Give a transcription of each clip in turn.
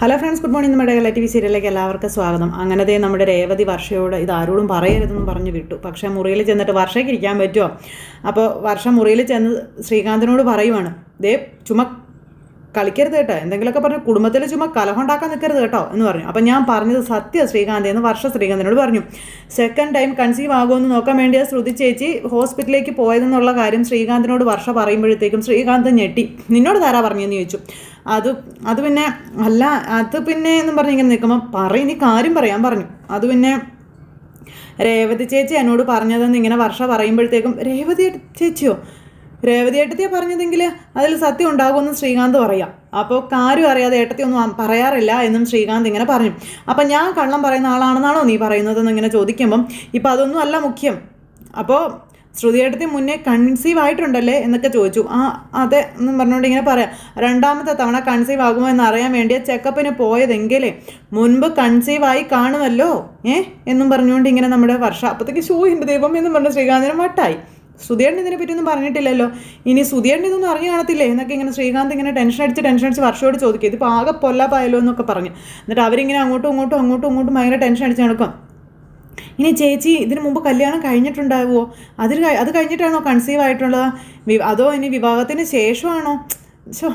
Hello friends good morning നമ്മുടെ Kerala T V സീരിയലിലേക്ക് എല്ലാവർക്കും സ്വാഗതം. അങ്ങനത്തെ നമ്മുടെ രേവതി വർഷയോട് ഇത് ആരോടും പറയരുതെന്ന് പറഞ്ഞു വിട്ടു. പക്ഷേ മുറിയിൽ ചെന്നിട്ട് വർഷയ്ക്ക് ഇരിക്കാൻ പറ്റുമോ? അപ്പോൾ വർഷം മുറിയിൽ ചെന്ന് ശ്രീകാന്തിനോട് പറയുവാണ്. ദേ ചുമ കളിക്കരുത് കേട്ടോ. എന്തെങ്കിലുമൊക്കെ പറഞ്ഞു കുടുംബത്തിൽ ചുമ്മാ കലഹമുണ്ടാക്കാൻ നിൽക്കരുത് കേട്ടോ എന്ന് പറഞ്ഞു. അപ്പം ഞാൻ പറഞ്ഞത് സത്യ ശ്രീകാന്ത് എന്ന് വർഷ ശ്രീകാന്തിനോട് പറഞ്ഞു. സെക്കൻഡ് ടൈം കൺസീവ് ആകുമെന്ന് നോക്കാൻ വേണ്ടി ശ്രുതി ചേച്ചി ഹോസ്പിറ്റലിലേക്ക് പോയതെന്നുള്ള കാര്യം ശ്രീകാന്തിനോട് വർഷ പറയുമ്പോഴത്തേക്കും ശ്രീകാന്ത് ഞെട്ടി. നിന്നോട് താരാ പറഞ്ഞെന്ന് ചോദിച്ചു. അത് അത് പിന്നെ അല്ല അത് പിന്നെ എന്നും പറഞ്ഞ് ഇങ്ങനെ നിൽക്കുമ്പോൾ പറയും നീ കാര്യം പറയാൻ പറഞ്ഞു. അത് പിന്നെ രേവതി ചേച്ചി എന്നോട് പറഞ്ഞതെന്ന് ഇങ്ങനെ വർഷ പറയുമ്പോഴത്തേക്കും രേവതി ചേച്ചിയോ? രേവതി ഏട്ടത്തിയെ പറഞ്ഞതെങ്കിൽ അതിൽ സത്യം ഉണ്ടാകുമെന്ന് ശ്രീകാന്ത് പറയാം. അപ്പോൾ കാര്യം അറിയാതെ ഏട്ടത്തിയൊന്നും പറയാറില്ല എന്നും ശ്രീകാന്ത് ഇങ്ങനെ പറഞ്ഞു. അപ്പം ഞാൻ കള്ളം പറയുന്ന ആളാണെന്നാണോ നീ പറയുന്നതെന്ന് ഇങ്ങനെ ചോദിക്കുമ്പം ഇപ്പം അതൊന്നും അല്ല മുഖ്യം. അപ്പോൾ ശ്രുതിയേട്ടത്തി മുന്നേ കൺസീവ് ആയിട്ടുണ്ടല്ലേ എന്നൊക്കെ ചോദിച്ചു. ആ അതെ എന്നും പറഞ്ഞുകൊണ്ട് ഇങ്ങനെ പറയാം. രണ്ടാമത്തെ തവണ കൺസീവ് ആകുമോ എന്ന് അറിയാൻ വേണ്ടി ചെക്കപ്പിന് പോയതെങ്കിലേ മുൻപ് കൺസീവ് ആയി കാണുമല്ലോ ഏ? എന്നും പറഞ്ഞുകൊണ്ട് ഇങ്ങനെ നമ്മുടെ വർഷ അപ്പോഴത്തേക്ക് ഷൂ എന്റെ ദൈവം എന്നും പറഞ്ഞ ശ്രീകാന്തിന് മട്ടായി സുധിയേട്ടൻ ഇതിനെ പറ്റിയൊന്നും പറഞ്ഞിട്ടില്ലല്ലോ. ഇനി സുധിയേട്ടൻ ഇതൊന്നും അറിഞ്ഞു കാണത്തില്ലേ? എന്നൊക്കെ ഇങ്ങനെ ശ്രീകാന്ത് ഇങ്ങനെ ടെൻഷൻ അടിച്ച് ടെൻഷൻ അടിച്ച് വർഷയോട് ചോദിക്കും. ഇതിപ്പോൾ ആകെ പൊല്ലാപ്പായല്ലോ എന്നൊക്കെ പറഞ്ഞു. എന്നിട്ട് അവരിങ്ങനെ അങ്ങോട്ടും ഇങ്ങോട്ടും അങ്ങോട്ടും ഇങ്ങോട്ടും ഭയങ്കര ടെൻഷൻ അടിച്ച് നടക്കും. ഇനി ചേച്ചി ഇതിനു മുമ്പ് കല്യാണം കഴിഞ്ഞിട്ടുണ്ടാവുമോ അതിൽ അത് കഴിഞ്ഞിട്ടാണോ കൺസീവ് ആയിട്ടുള്ളത്? അതോ ഇനി വിവാഹത്തിന് ശേഷമാണോ? ഷോ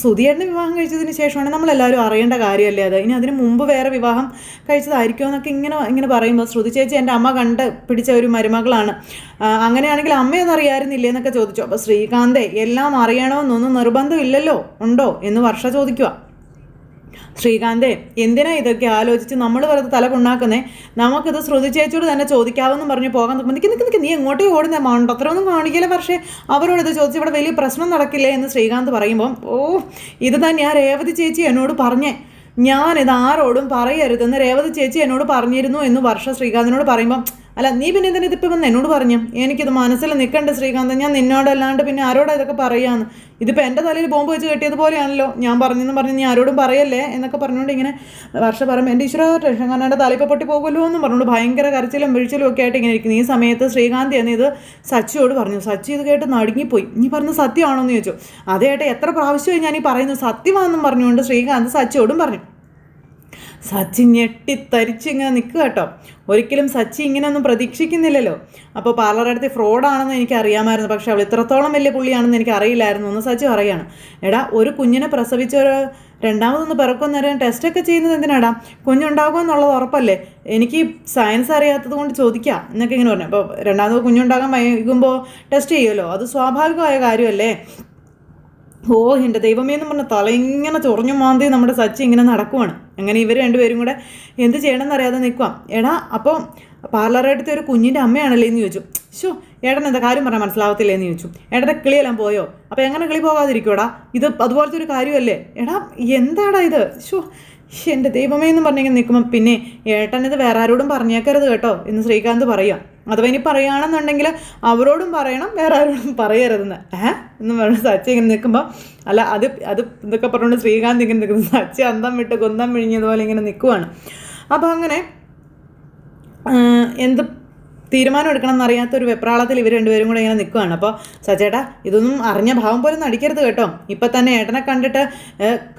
സുധിയേട്ടന് വിവാഹം കഴിച്ചതിന് ശേഷമാണ് നമ്മളെല്ലാവരും അറിയേണ്ട കാര്യമല്ലേ അത്? ഇനി അതിന് മുമ്പ് വേറെ വിവാഹം കഴിച്ചതായിരിക്കുമോ എന്നൊക്കെ ഇങ്ങനെ ഇങ്ങനെ പറയുമ്പോൾ ശ്രുതി ചേച്ചി എന്റെ അമ്മ കണ്ട് പിടിച്ച ഒരു മരുമകളാണ്. അങ്ങനെയാണെങ്കിൽ അമ്മയൊന്നും അറിയാമായിരുന്നില്ലേ എന്നൊക്കെ ചോദിച്ചു. അപ്പോൾ ശ്രീകാന്തേ എല്ലാം അറിയണമെന്നൊന്നും നിർബന്ധമില്ലല്ലോ? ഉണ്ടോ എന്ന് വർഷ ചോദിക്കുക ശ്രീകാന്തേ എന്തിനാ ഇതൊക്കെ ആലോചിച്ച് നമ്മൾ വെറുതെ തല കൊണ്ടാക്കുന്നേ നമുക്കിത് ശ്രുതി ചേച്ചിയോട് തന്നെ ചോദിക്കാമെന്നും പറഞ്ഞ് പോകാൻ നിൽക്കുമ്പോൾ നിൽക്ക് നിൽക്ക് നീ എങ്ങോട്ടേ ഓടുന്നേ? മണ്ടത്തരമൊന്നും കാണിക്കില്ല പക്ഷേ അവരോട് ഇത് ചോദിച്ച് ഇവിടെ വലിയ പ്രശ്നം നടക്കില്ലേ എന്ന് ശ്രീകാന്ത് പറയുമ്പോൾ ഓ ഇത് ആ രേവതി ചേച്ചി എന്നോട് പറഞ്ഞേ. ഞാനിത് ആരോടും പറയരുതെന്ന് രേവതി ചേച്ചി എന്നോട് പറഞ്ഞിരുന്നു എന്ന് വർഷ ശ്രീകാന്തിനോട് പറയുമ്പം അല്ല നീ പിന്നെ ഇതിന് ഇതിപ്പോൾ വന്ന്? എന്നോട് പറഞ്ഞു. എനിക്കിത് മനസ്സിൽ നിൽക്കണ്ട ശ്രീകാന്ത്. ഞാൻ നിന്നോടല്ലാണ്ട് പിന്നെ ആരോടാ ഇതൊക്കെ പറയാന്ന്? ഇതിപ്പോൾ എന്റെ തലയിൽ ബോംബ് വെച്ച് കെട്ടിയതുപോലെയാണല്ലോ ഞാൻ പറഞ്ഞെന്ന് പറഞ്ഞ് നീ ആരോടും പറയല്ലേ? എന്നൊക്കെ പറഞ്ഞുകൊണ്ട് ഇങ്ങനെ വർഷ പറയുമ്പോൾ എന്റെ ഈശ്വര ടെൻഷൻ കാരണം എന്റെ തലയിപ്പോൾ പൊട്ടി പോകുമല്ലോ എന്നും പറഞ്ഞുകൊണ്ട് ഭയങ്കര കരച്ചിലും വിഴിച്ചിലും ഒക്കെ ആയിട്ട് ഇങ്ങനെ ഇരിക്കുന്നു. ഈ സമയത്ത് ശ്രീകാന്തി എന്ന് ഇത് സച്ചിയോട് പറഞ്ഞു. സച്ചി ഇത് കേട്ട് നടുങ്ങിപ്പോയി. നീ പറഞ്ഞ സത്യമാണോ എന്ന് ചോദിച്ചു. അതേട്ടെ എത്ര പ്രാവശ്യമായി ഞാൻ ഈ പറയുന്നു സത്യമാണെന്നും പറഞ്ഞുകൊണ്ട് ശ്രീകാന്ത് സച്ചിയോടും പറഞ്ഞു. സച്ചി ഞെട്ടിത്തരിച്ച് ഇങ്ങനെ നിൽക്കുക കേട്ടോ. ഒരിക്കലും സച്ചി ഇങ്ങനെയൊന്നും പ്രതീക്ഷിക്കുന്നില്ലല്ലോ. അപ്പോൾ പാർലറടുത്ത് ഫ്രോഡാണെന്ന് എനിക്ക് അറിയാമായിരുന്നു പക്ഷെ അവൾ ഇത്രത്തോളം വലിയ പുള്ളിയാണെന്ന് എനിക്ക് അറിയില്ലായിരുന്നു എന്ന് സച്ചി പറയാണ് എടാ ഒരു കുഞ്ഞിനെ പ്രസവിച്ച ഒരു രണ്ടാമതൊന്ന് പിറക്കുന്ന നേരം ടെസ്റ്റൊക്കെ ചെയ്യുന്നത് എന്തിനാടാ? കുഞ്ഞുണ്ടാകുമെന്നുള്ളത് ഉറപ്പല്ലേ? എനിക്ക് സയൻസ് അറിയാത്തത് കൊണ്ട് ചോദിക്കാം എന്നൊക്കെ ഇങ്ങനെ പറഞ്ഞു. അപ്പോൾ രണ്ടാമത് കുഞ്ഞുണ്ടാകാൻ വൈകുമ്പോൾ ടെസ്റ്റ് ചെയ്യുമല്ലോ. അത് സ്വാഭാവികമായ കാര്യമല്ലേ? ഓ എന്റെ ദൈവമേ എന്ന് പറഞ്ഞ തല ഇങ്ങനെ ചൊറിഞ്ഞു മാന്തി നമ്മുടെ സച്ചി ഇങ്ങനെ നടക്കുവാണ്. അങ്ങനെ ഇവർ രണ്ടുപേരും കൂടെ എന്ത് ചെയ്യണമെന്ന് അറിയാതെ നിൽക്കുവാം എടാ അപ്പോൾ പാർലറായിട്ടത്തെ ഒരു കുഞ്ഞിന്റെ അമ്മയാണല്ലേ എന്ന് ചോദിച്ചു. ഷോ ഏട്ടൻ എന്താ കാര്യം പറയാൻ മനസ്സിലാവത്തില്ലേ എന്ന് ചോദിച്ചു. ഏട്ടന്റെ കിളിയെല്ലാം പോയോ? അപ്പോൾ എങ്ങനെ കിളി പോകാതിരിക്കുവാടാ? ഇത് അതുപോലത്തെ ഒരു കാര്യമല്ലേ? എടാ എന്താടാ ഇത്? ഷോ എന്റെ ദൈവമേ എന്ന് പറഞ്ഞിങ്ങനെ നിൽക്കുമ്പോൾ പിന്നെ ഏട്ടൻ ഇത് വേറെ ആരോടും പറഞ്ഞേക്കരുത് കേട്ടോ എന്ന് ശ്രീകാന്ത് പറയാം അഥവാ ഇനി പറയുകയാണെന്നുണ്ടെങ്കിൽ അവരോടും പറയണം വേറെ ആരോടും പറയരുതെന്ന്. ഏഹ്? എന്ന് പറഞ്ഞ് സച്ചി ഇങ്ങനെ നിൽക്കുമ്പോൾ അല്ല അത് അത് ഇതൊക്കെ പറഞ്ഞുകൊണ്ട് ശ്രീകാന്ത് ഇങ്ങനെ നിൽക്കുന്നു. സച്ചി അന്തം വിട്ട് കുന്തം വിഴിഞ്ഞതുപോലെ ഇങ്ങനെ നിൽക്കുവാണ്. അപ്പോൾ അങ്ങനെ എന്ത് തീരുമാനം എടുക്കണം എന്നറിയാത്ത ഒരു വെപ്രാളത്തിൽ ഇവർ രണ്ടുപേരും കൂടെ ഇങ്ങനെ നിൽക്കുകയാണ്. അപ്പോൾ സച്ചേട്ടാ ഇതൊന്നും അറിഞ്ഞ ഭാവം പോലും നടിക്കരുത് കേട്ടോ. ഇപ്പം തന്നെ ഏട്ടനെ കണ്ടിട്ട്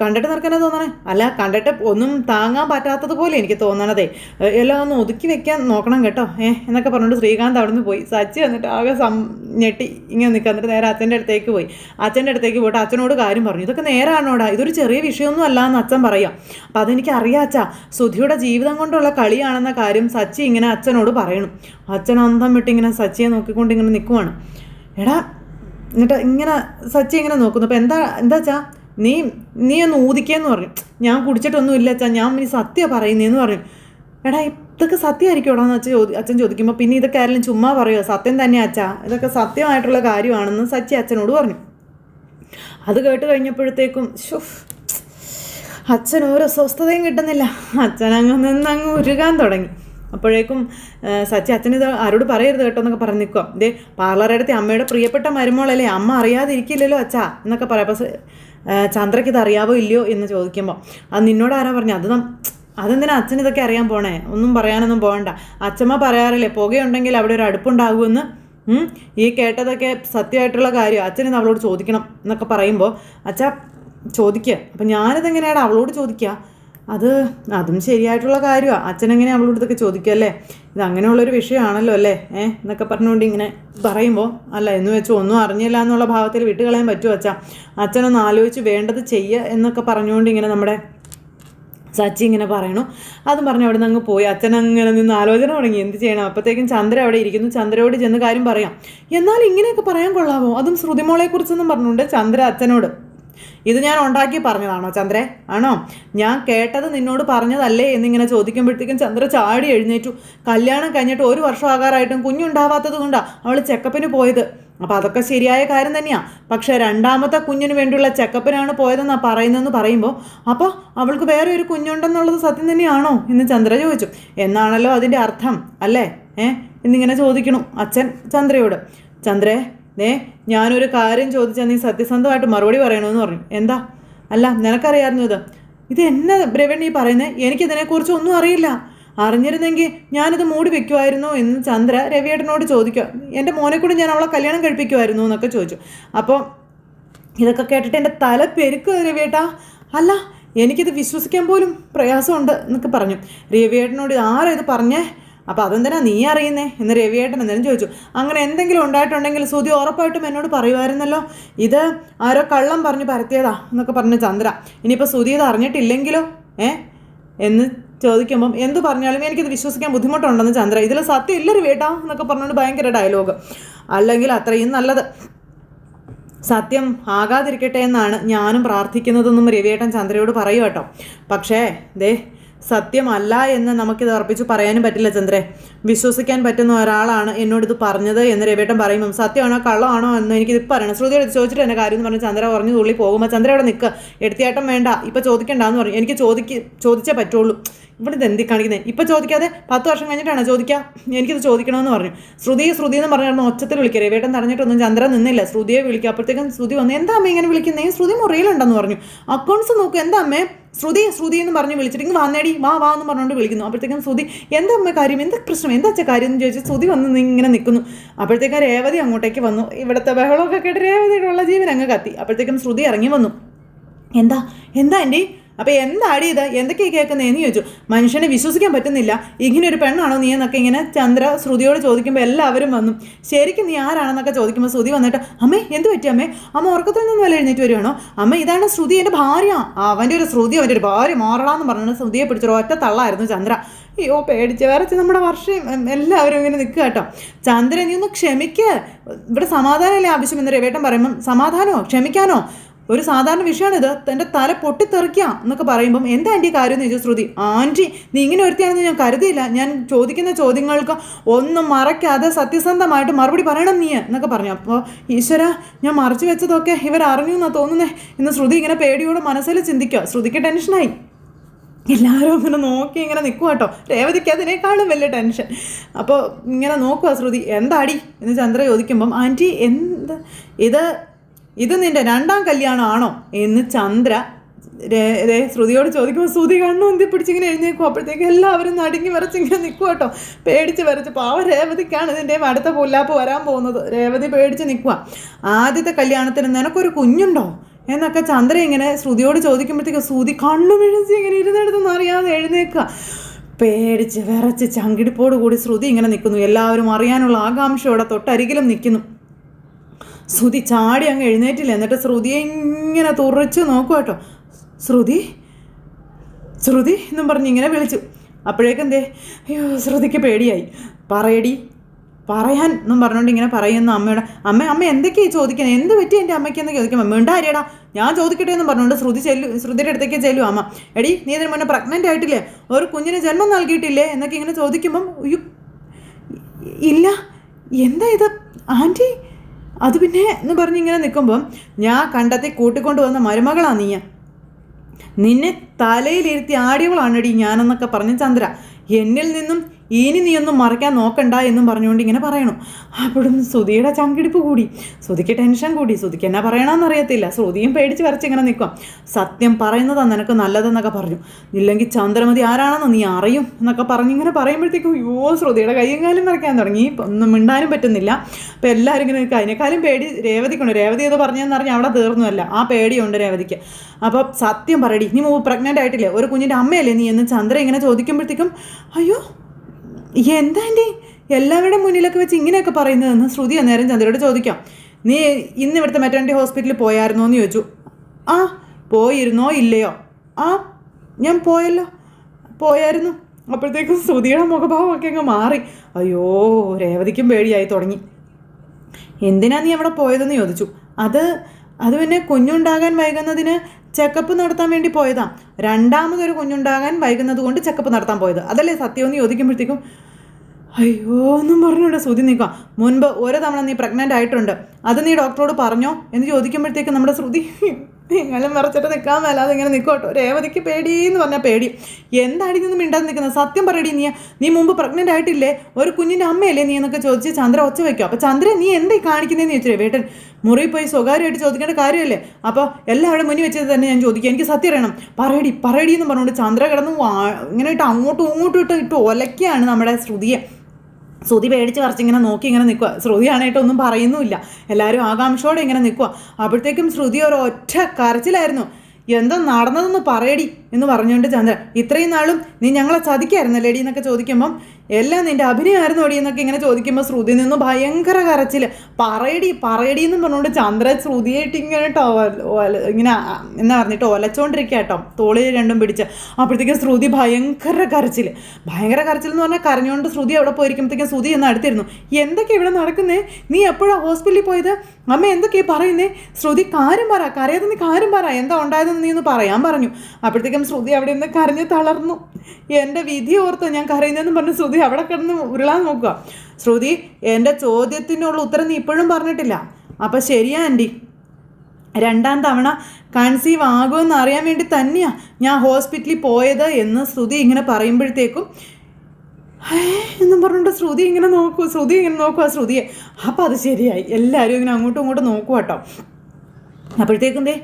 കണ്ടിട്ട് നിൽക്കണേ തോന്നണേ? അല്ല കണ്ടിട്ട് ഒന്നും താങ്ങാൻ പറ്റാത്തതുപോലെ എനിക്ക് തോന്നണതേ. എല്ലാം ഒന്ന് ഒതുക്കി വെക്കാൻ നോക്കണം കേട്ടോ. ഏ എന്നൊക്കെ പറഞ്ഞുകൊണ്ട് ശ്രീകാന്ത് അവിടെ നിന്ന് പോയി. സച്ചി വന്നിട്ട് ആകെ സം ഞെട്ടി ഇങ്ങനെ നിൽക്കുക. എന്നിട്ട് നേരെ അച്ഛന്റെ അടുത്തേക്ക് പോയി. അച്ഛന്റെ അടുത്തേക്ക് പോയിട്ട് അച്ഛനോട് കാര്യം പറഞ്ഞു. ഇതൊക്കെ നേരാണോടാ? ഇതൊരു ചെറിയ വിഷയമൊന്നും അല്ല എന്ന് അച്ഛൻ പറയാം. അപ്പം അതെനിക്ക് അറിയാച്ചാ സുധിയുടെ ജീവിതം കൊണ്ടുള്ള കളിയാണെന്ന കാര്യം സച്ചി ഇങ്ങനെ അച്ഛനോട് പറയണം. അച്ഛൻ അന്തം വിട്ട് ഇങ്ങനെ സച്ചിയെ നോക്കിക്കൊണ്ട് ഇങ്ങനെ നിൽക്കുവാണ് എടാ എന്നിട്ട് ഇങ്ങനെ സച്ചി ഇങ്ങനെ നോക്കുന്നു. അപ്പോൾ എന്താ എന്താ അച്ഛാ? നീ നീ ഒന്ന് ഊതിക്കേന്ന് പറഞ്ഞു. ഞാൻ കുടിച്ചിട്ടൊന്നും ഇല്ല അച്ഛാ. ഞാൻ ഇനി സത്യ പറയുന്നേന്ന് പറഞ്ഞു. എടാ ഇതൊക്കെ സത്യമായിരിക്കുമോ എന്ന് അച്ഛൻ ചോദി അച്ഛൻ ചോദിക്കുമ്പോൾ പിന്നെ ഇതൊക്കെ ആരെങ്കിലും ചുമ്മാ പറയുമോ സത്യം തന്നെ അച്ഛാ. ഇതൊക്കെ സത്യമായിട്ടുള്ള കാര്യമാണെന്ന് സച്ചി അച്ഛനോട് പറഞ്ഞു. അത് കേട്ട് കഴിഞ്ഞപ്പോഴത്തേക്കും ഷുഫ് അച്ഛൻ ഒരു സ്വസ്ഥതയും കിട്ടുന്നില്ല. അച്ഛൻ അങ്ങ് നിന്ന് അങ്ങ് ഉരുകാൻ തുടങ്ങി. അപ്പോഴേക്കും സച്ചി അച്ഛനിത് ആരോട് പറയരുത് കേട്ടോ എന്നൊക്കെ പറഞ്ഞ് നിൽക്കുക ഇതേ പാർലറടുത്ത് അമ്മയുടെ പ്രിയപ്പെട്ട മരുമോളല്ലേ അമ്മ അറിയാതിരിക്കില്ലല്ലോ അച്ഛാ എന്നൊക്കെ പറയാം. പക്ഷേ ചന്ദ്രയ്ക്ക് ഇത് അറിയാവോ ഇല്ലയോ എന്ന് ചോദിക്കുമ്പോൾ അത് നിന്നോട് ആരാ പറഞ്ഞു? അത് അതെന്തിനാ അച്ഛൻ ഇതൊക്കെ അറിയാൻ പോണേ? ഒന്നും പറയാനൊന്നും പോകണ്ട അച്ഛമ്മ പറയാറില്ലേ പുകയുണ്ടെങ്കിൽ അവിടെ ഒരു അടുപ്പുണ്ടാകുമെന്ന്. ഈ കേട്ടതൊക്കെ സത്യമായിട്ടുള്ള കാര്യം. അച്ഛൻ ഇന്ന് അവളോട് ചോദിക്കണം എന്നൊക്കെ പറയുമ്പോൾ അച്ഛ ചോദിക്കുക അപ്പം ഞാനിതെങ്ങനെയാണ് അവളോട് ചോദിക്കുക അത് അതും ശരിയായിട്ടുള്ള കാര്യമാണ് അച്ഛനെങ്ങനെ അവളുടെ ചോദിക്കുക അല്ലേ ഇത് അങ്ങനെയുള്ളൊരു വിഷയമാണല്ലോ അല്ലേ? ഏ? എന്നൊക്കെ പറഞ്ഞുകൊണ്ട് ഇങ്ങനെ പറയുമ്പോൾ അല്ല എന്ന് വെച്ച് ഒന്നും അറിഞ്ഞില്ല എന്നുള്ള ഭാവത്തിൽ വിട്ടുകളയാൻ പറ്റുമോ അച്ഛാ? അച്ഛനൊന്ന് ആലോചിച്ച് വേണ്ടത് ചെയ്യുക എന്നൊക്കെ പറഞ്ഞുകൊണ്ട് ഇങ്ങനെ നമ്മുടെ സച്ചി ഇങ്ങനെ പറയണു. അതും പറഞ്ഞ് അവിടെ നിന്ന് അങ്ങ് പോയി. അച്ഛൻ അങ്ങനെ നിന്ന് ആലോചന തുടങ്ങി. എന്ത് ചെയ്യണം? അപ്പോഴത്തേക്കും ചന്ദ്ര അവിടെ ഇരിക്കുന്നു. ചന്ദ്രയോട് ചെന്ന് കാര്യം പറയാം. എന്നാൽ ഇങ്ങനെയൊക്കെ പറയാൻ കൊള്ളാമോ അതും ശ്രുതിമോളെക്കുറിച്ചൊന്നും പറഞ്ഞുകൊണ്ട് ചന്ദ്ര അച്ഛനോട് ഇത് ഞാൻ ഉണ്ടാക്കി പറഞ്ഞതാണോ ചന്ദ്രേ? ആണോ? ഞാൻ കേട്ടത് നിന്നോട് പറഞ്ഞതല്ലേ എന്നിങ്ങനെ ചോദിക്കുമ്പോഴത്തേക്കും ചന്ദ്ര ചാടി എഴുന്നേറ്റു. കല്യാണം കഴിഞ്ഞിട്ട് ഒരു വർഷം ആകാറായിട്ടും കുഞ്ഞുണ്ടാവാത്തത് കൊണ്ടാണ് അവൾ ചെക്കപ്പിന് പോയത്. അപ്പോൾ അതൊക്കെ ശരിയായ കാര്യം തന്നെയാണ് പക്ഷേ രണ്ടാമത്തെ കുഞ്ഞിന് വേണ്ടിയുള്ള ചെക്കപ്പിനാണ് പോയതെന്നാണ് പറയുന്നതെന്ന് പറയുമ്പോൾ അപ്പോൾ അവൾക്ക് വേറെ ഒരു കുഞ്ഞുണ്ടെന്നുള്ളത് സത്യം തന്നെയാണോ എന്ന് ചന്ദ്ര ചോദിച്ചു. എന്നാണല്ലോ അതിന്റെ അർത്ഥം അല്ലേ? ഏ? എന്നിങ്ങനെ ചോദിക്കണം അച്ഛൻ ചന്ദ്രയോട്. ചന്ദ്രേ ദേ ഞാനൊരു കാര്യം ചോദിച്ചാൽ നീ സത്യസന്ധമായിട്ട് മറുപടി പറയണമെന്ന് പറഞ്ഞു. എന്താ? അല്ല നിനക്കറിയാമായിരുന്നു ഇത്? ഇത് എന്നെ ബ്രവൺ ഈ പറയുന്നത് എനിക്കിതിനെക്കുറിച്ച് ഒന്നും അറിയില്ല. അറിഞ്ഞിരുന്നെങ്കിൽ ഞാനിത് മൂടി വെക്കുമായിരുന്നു എന്ന് ചന്ദ്ര രവിയേട്ടനോട് ചോദിക്കുക. എന്റെ മോനെ കൂടി ഞാൻ അവളെ കല്യാണം കഴിപ്പിക്കുമായിരുന്നു എന്നൊക്കെ ചോദിച്ചു. അപ്പോൾ ഇതൊക്കെ കേട്ടിട്ട് എന്റെ തല പെരുക്ക് രവിയേട്ടാ. അല്ല എനിക്കിത് വിശ്വസിക്കാൻ പോലും പ്രയാസമുണ്ട് എന്നൊക്കെ പറഞ്ഞു. രവിയേട്ടനോട് ആരാ ഇത് പറഞ്ഞേ? അപ്പോൾ അതെന്തിനാ നീ അറിയുന്നേ? എന്ന് രവിയേട്ടൻ എന്തെങ്കിലും ചോദിച്ചു. അങ്ങനെ എന്തെങ്കിലും ഉണ്ടായിട്ടുണ്ടെങ്കിൽ സുധി ഉറപ്പായിട്ടും എന്നോട് പറയുമായിരുന്നല്ലോ. ഇത് ആരോ കള്ളം പറഞ്ഞ് പരത്തിയതാ എന്നൊക്കെ പറഞ്ഞു ചന്ദ്ര. ഇനിയിപ്പോൾ സുധി ഇത് അറിഞ്ഞിട്ടില്ലെങ്കിലോ? ഏ? എന്ന് ചോദിക്കുമ്പം എന്ത് പറഞ്ഞാലും എനിക്കിത് വിശ്വസിക്കാൻ ബുദ്ധിമുട്ടുണ്ടെന്ന് ചന്ദ്ര. ഇതിൽ സത്യം ഇല്ലൊരു വേട്ടാ എന്നൊക്കെ പറഞ്ഞുകൊണ്ട് ഭയങ്കര ഡയലോഗ് അല്ലെങ്കിൽ അത്രയും നല്ലത്. സത്യം ആകാതിരിക്കട്ടെ എന്നാണ് ഞാനും പ്രാർത്ഥിക്കുന്നതെന്നും രവിയേട്ടൻ ചന്ദ്രയോട് പറയൂ കേട്ടോ. പക്ഷേ ദേ സത്യമല്ല എന്ന് നമുക്കിത് ഉറപ്പിച്ച് പറയാനും പറ്റില്ല ചന്ദ്രേ. വിശ്വസിക്കാൻ പറ്റുന്ന ഒരാളാണ് എന്നോടിത് പറഞ്ഞത് എന്ന് രവിയേട്ടൻ പറയുമ്പം സത്യമാണോ കള്ളമാണോ എന്ന് എനിക്കിത് പറയണം ശ്രുതി എടുത്ത് ചോദിച്ചിട്ട് എന്റെ കാര്യം എന്ന് പറഞ്ഞ് ചന്ദ്ര പറഞ്ഞു തുള്ളി പോകുമ്പോൾ ചന്ദ്ര അവിടെ നിൽക്കുക എടുത്തിയാട്ടം വേണ്ട. ഇപ്പം ചോദിക്കണ്ടെന്ന് പറഞ്ഞു. എനിക്ക് ചോദിക്ക് ചോദിച്ചേ പറ്റുള്ളൂ. ഇവിടെ ഇത് എന്തി കാണിക്കുന്നത് ഇപ്പം ചോദിക്കാതെ പത്ത് വർഷം കഴിഞ്ഞിട്ടാണ് ചോദിക്കുക എനിക്കിത് ചോദിക്കണമെന്ന് പറഞ്ഞു. ശ്രുതി ശ്രുതി എന്ന് പറഞ്ഞാൽ ഒച്ചത്തിൽ വിളിക്കുക. രവിയേട്ടൻ തടഞ്ഞിട്ടൊന്നും ചന്ദ്ര നിന്നില്ല. ശ്രുതിയെ വിളിക്കുക. അപ്പോഴത്തേക്കും ശ്രുതി വന്നു എന്താ അമ്മ ഇങ്ങനെ വിളിക്കുന്നേ? ശ്രുതി മുറിയിലുണ്ടെന്ന് പറഞ്ഞു. അക്കൗണ്ട്സ് നോക്കും. എന്താ അമ്മേ? ശ്രുതി ശ്രുതി എന്ന് പറഞ്ഞ് വിളിച്ചിട്ട് ഇങ്ങ് വന്നേടി വാ വാ എന്ന് പറഞ്ഞുകൊണ്ട് വിളിക്കുന്നു. അപ്പോഴത്തേക്കും ശ്രുതി എന്താ അമ്മ കാര്യം? എന്താ പ്രശ്നം? എന്താ അച്ഛ കാര്യം എന്ന് ചോദിച്ചാൽ ശ്രുതി വന്ന് ഇങ്ങനെ നിൽക്കുന്നു. അപ്പോഴത്തേക്കും രേവതി അങ്ങോട്ടേക്ക് വന്നു. ഇവിടുത്തെ ബഹളമൊക്കെ കേട്ട് രേവതിയുടെ ഉള്ള ജീവൻ അങ്ങ് കത്തി. അപ്പോഴത്തേക്കും ശ്രുതി ഇറങ്ങി വന്നു. എന്താ? എന്താ ആന്റി? അപ്പോൾ എന്താടി ഇത്? എന്തൊക്കെയാ കേൾക്കുന്നതെന്ന് ചോദിച്ചു. മനുഷ്യനെ വിശ്വസിക്കാൻ പറ്റുന്നില്ല. ഇങ്ങനെ ഒരു പെണ്ണാണോ നീ എന്നൊക്കെ ഇങ്ങനെ ചന്ദ്ര ശ്രുതിയോട് ചോദിക്കുമ്പോൾ എല്ലാവരും വന്നു. ശരിക്കും നീ ആരാണെന്നൊക്കെ ചോദിക്കുമ്പോൾ ശ്രുതി വന്നിട്ട് അമ്മേ എന്ത് പറ്റി അമ്മേ? അമ്മ ഉറക്കത്തിൽ നിന്ന് വല്ല എഴുന്നേറ്റ് വരുവാണോ? അമ്മ ഇതാണ് ശ്രുതി എന്റെ ഭാര്യ. അവന്റെ ഒരു ശ്രുതി അവന്റെ ഒരു ഭാര്യ മാറണമെന്ന് പറഞ്ഞിട്ട് ശ്രുതിയെ പിടിച്ചൊരു ഒറ്റ തള്ളായിരുന്നു ചന്ദ്ര. അയ്യോ പേടിച്ച് വരച്ച് നമ്മുടെ വർഷം എല്ലാവരും ഇങ്ങനെ നിൽക്കുക കേട്ടോ. ചന്ദ്രൻ നീ ഒന്ന് ക്ഷമിക്ക്. ഇവിടെ സമാധാനമല്ലേ ആവശ്യം? എന്നറിയാം രവേട്ടൻ പറയുമ്പം സമാധാനമോ ക്ഷമിക്കാനോ? ഒരു സാധാരണ വിഷയമാണിത്. തന്റെ തല പൊട്ടിത്തെറിക്കുക എന്നൊക്കെ പറയുമ്പം എന്താ ആന്റി കാര്യം എന്ന് ചോദിച്ചു ശ്രുതി ആന്റി നീ ഇങ്ങനെ ഒരുത്തിയാണെന്ന് ഞാൻ കരുതിയില്ല. ഞാൻ ചോദിക്കുന്ന ചോദ്യങ്ങൾക്ക് ഒന്നും മറയ്ക്കാതെ സത്യസന്ധമായിട്ട് മറുപടി പറയണം നീ എന്നൊക്കെ പറഞ്ഞു. അപ്പോൾ ഈശ്വര ഞാൻ മറച്ചു വെച്ചതൊക്കെ ഇവർ അറിഞ്ഞു എന്നാണ് തോന്നുന്നേ എന്ന് ശ്രുതി ഇങ്ങനെ പേടിയോടെ മനസ്സിൽ ചിന്തിക്കുക. ശ്രുതിക്ക് ടെൻഷനായി എല്ലാവരും ഇങ്ങനെ നോക്കി ഇങ്ങനെ നിൽക്കുക കേട്ടോ. രേവതിക്ക് അതിനേക്കാളും വലിയ ടെൻഷൻ. അപ്പോൾ ഇങ്ങനെ നോക്കുക ശ്രുതി. എന്താടി? എന്ന് ചന്ദ്ര ചോദിക്കുമ്പം ആന്റി എന്ത്? ഇത് ഇത് നിന്റെ രണ്ടാം കല്യാണമാണോ? എന്ന് ചന്ദ്ര രേ- ശ്രുതിയോട് ചോദിക്കുമ്പോൾ ശ്രുതി കണ്ണു എന്തി പിടിച്ചിങ്ങനെ എഴുന്നേക്കും അപ്പോഴത്തേക്ക് എല്ലാവരും നടുങ്ങി വരച്ചിങ്ങനെ നിൽക്കുക കേട്ടോ. പേടിച്ച് വരച്ച് പാവ രേവതിക്കാണ് ഇതിന്റെ അടുത്ത പുല്ലാപ്പ് വരാൻ പോകുന്നത്. രേവതി പേടിച്ച് നിൽക്കുക ആദ്യത്തെ കല്യാണത്തിന് നിനക്കൊരു കുഞ്ഞുണ്ടോ? എന്നൊക്കെ ചന്ദ്ര ഇങ്ങനെ ശ്രുതിയോട് ചോദിക്കുമ്പോഴത്തേക്ക് ശ്രുതി കണ്ണു വിഴിച്ച് ഇങ്ങനെ ഇരുന്നെടുത്തെന്ന് അറിയാതെ എഴുന്നേക്കുക പേടിച്ച് വിറച്ച് ചങ്കിടിപ്പോട് കൂടി ശ്രുതി ഇങ്ങനെ നിൽക്കുന്നു. എല്ലാവരും അറിയാനുള്ള ആകാംക്ഷയോടെ തൊട്ടരികിലും നിൽക്കുന്നു. ശ്രുതി ചാടി അങ്ങ് എഴുന്നേറ്റില്ല. എന്നിട്ട് ശ്രുതിയെ ഇങ്ങനെ തുറച്ച് നോക്കുക കേട്ടോ. ശ്രുതി? ശ്രുതി എന്നും പറഞ്ഞ് ഇങ്ങനെ വിളിച്ചു. അപ്പോഴേക്കും എന്തേ? അയ്യോ ശ്രുതിക്ക് പേടിയായി. പറയടി പറയാൻ എന്നും പറഞ്ഞുകൊണ്ട് ഇങ്ങനെ പറയുന്നു അമ്മയുടെ. അമ്മ അമ്മ എന്തൊക്കെയായി ചോദിക്കുന്നത് എന്ത് പറ്റി എന്റെ അമ്മയ്ക്ക് എന്ന് ചോദിക്കുമ്പോൾ മിണ്ടാരിയടാ ഞാൻ ചോദിക്കട്ടെ എന്ന് പറഞ്ഞുകൊണ്ട് ശ്രുതി ചെല്ലു ശ്രുതിയുടെ അടുത്തേക്ക് ചെല്ലും അമ്മ. എടി നീ ഇതിന് മുന്നേ പ്രഗ്നന്റ് ആയിട്ടില്ലേ? ഒരു കുഞ്ഞിന് ജന്മം നൽകിയിട്ടില്ലേ? എന്നൊക്കെ ഇങ്ങനെ ചോദിക്കുമ്പം ഇല്ല എന്താ ഇത്? ആന്റി അത് പിന്നെ എന്ന് പറഞ്ഞ് ഇങ്ങനെ നിൽക്കുമ്പം ഞാൻ കണ്ടെത്തി കൂട്ടിക്കൊണ്ടു വന്ന മരുമകളാണ് നീയ നിന്നെ തലയിലിരുത്തി ആടിയവളാണടി ഞാനെന്നൊക്കെ പറഞ്ഞ ചന്ദ്ര. എന്നിൽ നിന്നും ഇനി നീ ഒന്നും മറയ്ക്കാൻ നോക്കണ്ട എന്നും പറഞ്ഞുകൊണ്ട് ഇങ്ങനെ പറയണം. അപ്പോഴും ശ്രുതിയുടെ ചങ്കിടിപ്പ് കൂടി. ശ്രുതിക്ക് ടെൻഷൻ കൂടി. ശ്രുതിക്ക് എന്നാ പറയണമെന്ന് അറിയത്തില്ല. ശ്രുതിയും പേടിച്ച് വരച്ച് ഇങ്ങനെ നിൽക്കാം സത്യം പറയുന്നതാ നിനക്ക് നല്ലതെന്നൊക്കെ പറഞ്ഞു. ഇല്ലെങ്കിൽ ചന്ദ്രമതി ആരാണെന്ന് നീ അറിയും എന്നൊക്കെ പറഞ്ഞിങ്ങനെ പറയുമ്പോഴത്തേക്കും അയ്യോ ശ്രുതിയുടെ കയ്യും കാലും മറയ്ക്കാൻ തുടങ്ങി. ഒന്നും മിണ്ടാനും പറ്റുന്നില്ല. അപ്പോൾ എല്ലാവരും ഇങ്ങനെ നിൽക്കുക അതിനേക്കാളും പേടി രേവതിക്കുണ്ട്. രേവതി ഏതോ പറഞ്ഞതെന്ന് പറഞ്ഞാൽ അവിടെ തീർന്നുമല്ല ആ പേടിയുണ്ട് രേവതിക്ക്. അപ്പോൾ സത്യം പറയടി. നീ പ്രഗ്നന്റ് ആയിട്ടില്ലേ? ഒരു കുഞ്ഞിന്റെ അമ്മയല്ലേ നീ? എന്ന് ചന്ദ്ര ഇങ്ങനെ ചോദിക്കുമ്പോഴത്തേക്കും അയ്യോ എന്താ എന്റെ എല്ലാവരുടെ മുന്നിലൊക്കെ വെച്ച് ഇങ്ങനെയൊക്കെ പറയുന്നതെന്ന് ശ്രുതി അന്നേരം ചന്ദ്രയോട് ചോദിക്കാം. നീ ഇന്ന് ഇവിടുത്തെ മെറ്റർണിറ്റി ഹോസ്പിറ്റലിൽ പോയായിരുന്നോ എന്ന് ചോദിച്ചു. ആ പോയിരുന്നോ ഇല്ലയോ? ആ ഞാൻ പോയല്ലോ. പോയായിരുന്നു. അപ്പോഴത്തേക്കും ശ്രുതിയുടെ മുഖഭാവമൊക്കെ അങ്ങ് മാറി. അയ്യോ രേവതിക്കും പേടിയായി തുടങ്ങി. എന്തിനാ നീ അവിടെ പോയതെന്ന് ചോദിച്ചു. അത് അത് പിന്നെ കുഞ്ഞുണ്ടാകാൻ വൈകുന്നതിന് ചെക്കപ്പ് നടത്താൻ വേണ്ടി പോയതാ. രണ്ടാമതൊരു കുഞ്ഞുണ്ടാകാൻ വൈകുന്നത് കൊണ്ട് ചെക്കപ്പ് നടത്താൻ പോയത്. അതല്ലേ സത്യമെന്ന് ചോദിക്കുമ്പോഴത്തേക്കും അയ്യോ എന്നും പറഞ്ഞുകൊണ്ട് സുതി നീക്കാം മുൻപ് ഒരു തവണ നീ പ്രഗ്നന്റ് ആയിട്ടുണ്ട്. അത് നീ ഡോക്ടറോട് പറഞ്ഞോ? എന്ന് ചോദിക്കുമ്പോഴത്തേക്കും നമ്മുടെ ശ്രുതി നിങ്ങളും മറച്ചിട്ട് നിൽക്കാൻ മേലാതെ ഇങ്ങനെ നിൽക്കോട്ടോ രേവതിക്ക് പേടി എന്ന് പറഞ്ഞാൽ പേടി. എന്താടി നിന്ന് മിണ്ടാതെ നിൽക്കുന്നത് സത്യം പറയടി നീ നീ മുമ്പ് പ്രഗ്നന്റ് ആയിട്ടില്ലേ? ഒരു കുഞ്ഞിന്റെ അമ്മയല്ലേ നീ എന്നൊക്കെ ചോദിച്ച് ചന്ദ്ര ഒച്ച വയ്ക്കും അപ്പോൾ ചന്ദ്ര നീ എന്തായി കാണിക്കുന്നതെന്ന് ചോദിച്ചു വേട്ടൻ? മുറി പോയി സ്വകാര്യമായിട്ട് ചോദിക്കേണ്ട കാര്യമല്ലേ? അപ്പോൾ എല്ലാവരുടെ മുന്നിൽ വെച്ചത് തന്നെ ഞാൻ ചോദിക്കുക എനിക്ക് സത്യം അറിയണം. പറയടി പറയടി എന്ന് പറഞ്ഞുകൊണ്ട് ചന്ദ്ര കിടന്ന് ഇങ്ങനെ ഇട്ട് അങ്ങോട്ടും ഇങ്ങോട്ടും ഇട്ട് ഇട്ട് ഒലക്കുകയാണ് നമ്മുടെ ശ്രുതിയെ. ശ്രുതി പേടിച്ച് കുറച്ചിങ്ങനെ നോക്കി ഇങ്ങനെ നിൽക്കുക ശ്രുതിയാണായിട്ട് ഒന്നും പറയുന്നുമില്ല. എല്ലാവരും ആകാംക്ഷയോടെ ഇങ്ങനെ നിൽക്കുക അപ്പോഴത്തേക്കും ശ്രുതി ഒരു ഒറ്റ കരച്ചിലായിരുന്നു. എന്തോ നടന്നതെന്ന് പറയടി എന്ന് പറഞ്ഞുകൊണ്ട് ചന്ദ്രൻ ഇത്രയും നാളും നീ ഞങ്ങളെ ചതിക്കായിരുന്നല്ലേടി എന്നൊക്കെ ചോദിക്കുമ്പം എല്ലാം നിന്റെ അഭിനയമായിരുന്നു ഓടി എന്നൊക്കെ ഇങ്ങനെ ചോദിക്കുമ്പോൾ ശ്രുതി നിന്ന് ഭയങ്കര കരച്ചിൽ പറയടി പറയടി എന്ന് പറഞ്ഞുകൊണ്ട് ചന്ദ്ര ശ്രുതിയായിട്ട് ഇങ്ങനെ ഇങ്ങനെ എന്നാ പറഞ്ഞിട്ട് ഒലച്ചോണ്ടിരിക്കുക കേട്ടോ. തോളിൽ രണ്ടും പിടിച്ച്. അപ്പോഴത്തേക്കും ശ്രുതി ഭയങ്കര കരച്ചിൽ ഭയങ്കര കരച്ചിൽ എന്ന് പറഞ്ഞാൽ കരഞ്ഞുകൊണ്ട് ശ്രുതി അവിടെ പോയിരിക്കുമ്പോഴത്തേക്കും ശ്രുതി എന്ന് അടുത്തിരുന്നു. എന്തൊക്കെ ഇവിടെ നടക്കുന്നേ? നീ എപ്പോഴാണ് ഹോസ്പിറ്റലിൽ പോയത്? അമ്മ എന്തൊക്കെയാണ് പറയുന്നേ? ശ്രുതി കാര്യം പറ കരയാതെ നീ കാര്യം പറ. എന്താ ഉണ്ടായതെന്ന് നീ ഒന്ന് പറയാൻ പറഞ്ഞു. അപ്പോഴത്തേക്കും ശ്രുതി അവിടെ നിന്ന് കരഞ്ഞ് തളർന്നു. എന്റെ വിധി ഓർത്ത് ഞാൻ കരയുന്നതെന്ന് പറഞ്ഞ് ശ്രുതി അവിടെ കിടന്ന് ഉരുളാൻ നോക്കുക. ശ്രുതി എന്റെ ചോദ്യത്തിനുള്ള ഉത്തരം നീ ഇപ്പോഴും പറഞ്ഞിട്ടില്ല. അപ്പം ശരിയാ ആന്റി രണ്ടാം തവണ കൺസീവ് ആകുമെന്ന് അറിയാൻ വേണ്ടി തന്നെയാണ് ഞാൻ ഹോസ്പിറ്റലിൽ പോയത് എന്ന് ശ്രുതി ഇങ്ങനെ പറയുമ്പോഴത്തേക്കും എന്നും പറഞ്ഞിട്ട് ശ്രുതി ഇങ്ങനെ നോക്കൂ ശ്രുതി ഇങ്ങനെ നോക്കുക ശ്രുതിയെ. അപ്പം അത് ശരിയായി. എല്ലാവരും ഇങ്ങനെ അങ്ങോട്ടും ഇങ്ങോട്ടും നോക്കുക കേട്ടോ അപ്പോഴത്തേക്കും ദേ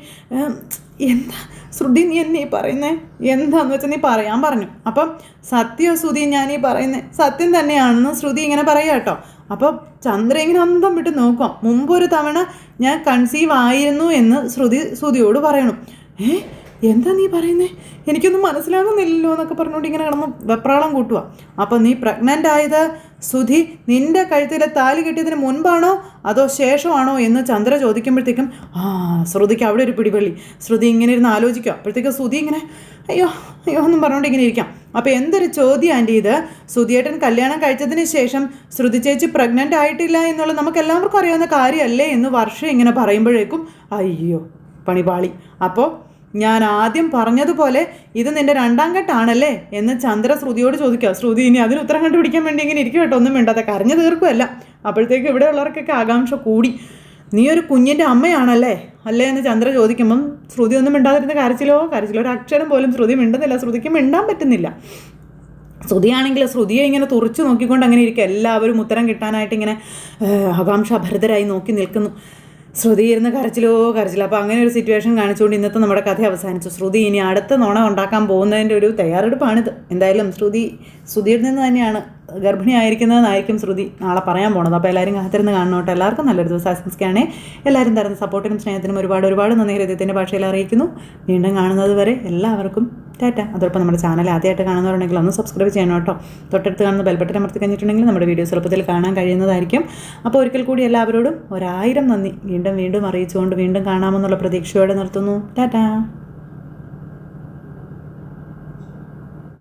എന്താ ശ്രുതി നീ എന്നീ പറയുന്നേ? എന്താന്ന് വെച്ചാൽ നീ പറയാൻ പറഞ്ഞു. അപ്പം സത്യം ശ്രുതി ഞാൻ ഈ പറയുന്നത് സത്യം തന്നെയാണെന്ന് ശ്രുതി ഇങ്ങനെ പറയുക കേട്ടോ. അപ്പോൾ ചന്ദ്ര ഇങ്ങനെ അന്തം വിട്ട് നോക്കാം. മുമ്പൊരു തവണ ഞാൻ കൺസീവ് ആയിരുന്നു എന്ന് ശ്രുതി ശ്രുതിയോട് പറയണം. ഏ? എന്താ നീ പറയുന്നേ? എനിക്കൊന്നും മനസ്സിലാകുന്നില്ലല്ലോ എന്നൊക്കെ പറഞ്ഞുകൊണ്ട് ഇങ്ങനെ കിടന്ന് വെപ്രാളം കൂട്ടുക അപ്പം നീ പ്രഗ്നന്റ് ആയത് സുധി നിന്റെ കഴുത്തിലെ താലി കിട്ടിയതിന് മുൻപാണോ അതോ ശേഷമാണോ എന്ന് ചന്ദ്ര ചോദിക്കുമ്പോഴത്തേക്കും ആ ശ്രുതിക്ക് അവിടെ ഒരു പിടിവള്ളി ശ്രുതി ഇങ്ങനെ ഇരുന്ന് ആലോചിക്കുക അപ്പോഴത്തേക്കും സുധി ഇങ്ങനെ അയ്യോ അയ്യോ എന്നും പറഞ്ഞുകൊണ്ട് ഇങ്ങനെ ഇരിക്കാം. അപ്പോൾ എന്തൊരു ചോദ്യം ആന്റി ഇത്. സുധിയേട്ടൻ കല്യാണം കഴിച്ചതിന് ശേഷം ശ്രുതി ചേച്ചി പ്രഗ്നന്റ് ആയിട്ടില്ല എന്നുള്ളത് നമുക്ക് എല്ലാവർക്കും അറിയാവുന്ന കാര്യമല്ലേ എന്ന് വർഷം ഇങ്ങനെ പറയുമ്പോഴേക്കും അയ്യോ പണിപാളി. അപ്പോൾ ഞാൻ ആദ്യം പറഞ്ഞതുപോലെ ഇത് നിന്റെ രണ്ടാം ഘട്ടാണല്ലേ എന്ന് ചന്ദ്ര ശ്രുതിയോട് ചോദിക്കുക. ശ്രുതി ഇനി അതിന് ഉത്തരം കണ്ടുപിടിക്കാൻ വേണ്ടി ഇങ്ങനെ ഇരിക്കും കേട്ടോ? ഒന്നും വേണ്ടാതെ കരഞ്ഞു തീർക്കുമല്ല അപ്പോഴത്തേക്ക് ഇവിടെ ഉള്ളവർക്കൊക്കെ ആകാംക്ഷ കൂടി. നീ ഒരു കുഞ്ഞിന്റെ അമ്മയാണല്ലേ? അല്ലേ എന്ന് ചന്ദ്ര ചോദിക്കുമ്പം ശ്രുതി ഒന്നും മിണ്ടാതിരുന്ന കരച്ചിലോ കരച്ചിലോ ഒരു അക്ഷരം പോലും ശ്രുതി മിണ്ടുന്നില്ല. ശ്രുതിക്ക് മിണ്ടാൻ പറ്റുന്നില്ല. ശ്രുതിയാണെങ്കിൽ ശ്രുതിയെ ഇങ്ങനെ തുറച്ചു നോക്കിക്കൊണ്ട് അങ്ങനെ ഇരിക്കുക. എല്ലാവരും ഉത്തരം കിട്ടാനായിട്ട് ഇങ്ങനെ ആകാംക്ഷാഭരിതരായി നോക്കി നിൽക്കുന്നു. ശ്രുതി ഇരുന്ന് കരച്ചിലോ കരച്ചിലോ. അപ്പോൾ അങ്ങനെ ഒരു സിറ്റുവേഷൻ കാണിച്ചുകൊണ്ട് ഇന്നത്തെ നമ്മുടെ കഥ അവസാനിച്ചു. ശ്രുതി ഇനി അടുത്ത നുണ ഉണ്ടാക്കാൻ പോകുന്നതിന്റെ ഒരു തയ്യാറെടുപ്പാണിത്. എന്തായാലും ശ്രുതി ശ്രുതിയിൽ നിന്ന് തന്നെയാണ് ഗർഭിണിയായിരിക്കുന്നതെന്നായിരിക്കും ശ്രുതി നാളെ പറയാൻ പോണത്. അപ്പോൾ എല്ലാവരും കാത്തിരുന്ന് കാണണോട്ടെ. എല്ലാവർക്കും നല്ലൊരു ദിവസം ആശംസിക്കുകയാണെ. എല്ലാവരും തരുന്ന സപ്പോർട്ടിനും സ്നേഹത്തിനും ഒരുപാട് ഒരുപാട് നന്ദി. ഹൃദയത്തിന്റെ ഭാഷയിൽ അറിയിക്കുന്നു. വീണ്ടും കാണുന്നത് വരെ എല്ലാവർക്കും ടാറ്റ അതോടൊപ്പം നമ്മുടെ ചാനൽ ആദ്യമായിട്ട് കാണുന്നവരുണ്ടെങ്കിൽ ഒന്ന് സബ്സ്ക്രൈബ് ചെയ്യണം കേട്ടോ. തൊട്ടടുത്ത് കാണുന്ന ബെൽബട്ടൻ അമർത്തി കഴിഞ്ഞിട്ടുണ്ടെങ്കിൽ നമ്മുടെ വീഡിയോസ് എളുപ്പത്തിൽ കാണാൻ കഴിയുന്നതായിരിക്കും. അപ്പോൾ ഒരിക്കൽ കൂടി എല്ലാവരോടും ഒരായിരം നന്ദി. വീണ്ടും വീണ്ടും അറിയിച്ചുകൊണ്ട് വീണ്ടും കാണാമെന്നുള്ള പ്രതീക്ഷയോടെ നിർത്തുന്നു. ടാറ്റാ.